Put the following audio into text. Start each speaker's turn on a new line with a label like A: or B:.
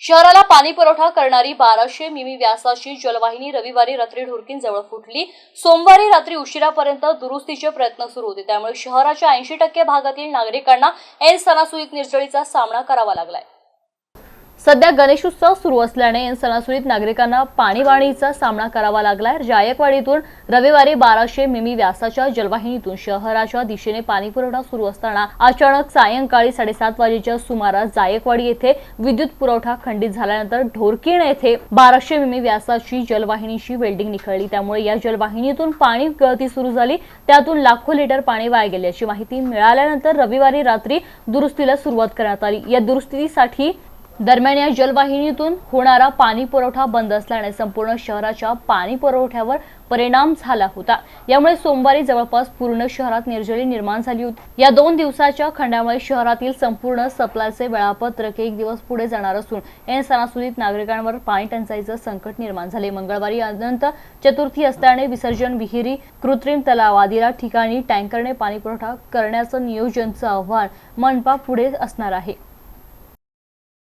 A: शहराला पाणी पुरवठा करणारी बाराशे मिमी व्यासाची जलवाहिनी रविवारी रात्री ढोरकींजवळ फुटली. सोमवारी रात्री उशिरापर्यंत दुरुस्तीचे प्रयत्न सुरू होते. त्यामुळे शहराच्या ऐंशी टक्के भागातील नागरिकांना एन सणासुदीत निर्जळीचा सामना करावा लागलाय. सध्या गणेशोत्सव सुरू असल्याने ऐन सणासुदीत नागरिकांना पाणीवाणीचा सामना करावा लागलाय. जायकवाडीतून रविवारी बाराशे मिमी व्यासाच्या जलवाहिनीतून शहराच्या दिशेने पाणी पुरवठा सुरू असताना अचानक सायंकाळी साडेसात वाजेच्या सुमारास जायकवाडी येथे विद्युत पुरवठा खंडित झाल्यानंतर ढोरकीण येथे बाराशे मिमी व्यासाची जलवाहिनीची वेल्डिंग निखळली. त्यामुळे या जलवाहिनीतून पाणी गळती सुरू झाली. त्यातून लाखो लिटर पाणी वाया गेल्याची माहिती मिळाल्यानंतर रविवारी रात्री दुरुस्तीला सुरुवात करण्यात आली. या दुरुस्तीसाठी दरम्यान या जलवाहिनीतून होणारा पाणी पुरवठा बंद असल्याने संपूर्ण शहराच्या पाणी पुरवठ्यावर परिणाम झाला होता. यामुळे सोमवारी जवळपास पूर्ण शहरात निर्जली निर्माण झाली होती. या दोन दिवसाच्या खंडामुळे शहरातील संपूर्ण सप्लायचे वेळापत्रक एक दिवस पुढे जाणार असून या सणासुदीत नागरिकांवर पाणी टंचाईचं संकट निर्माण झाले. मंगळवारी अनंत चतुर्थी असल्याने विसर्जन विहिरी कृत्रिम तलाव आदीला ठिकाणी टँकरने पाणी पुरवठा करण्याचं नियोजनचं आव्हान मनपा पुढे असणार आहे.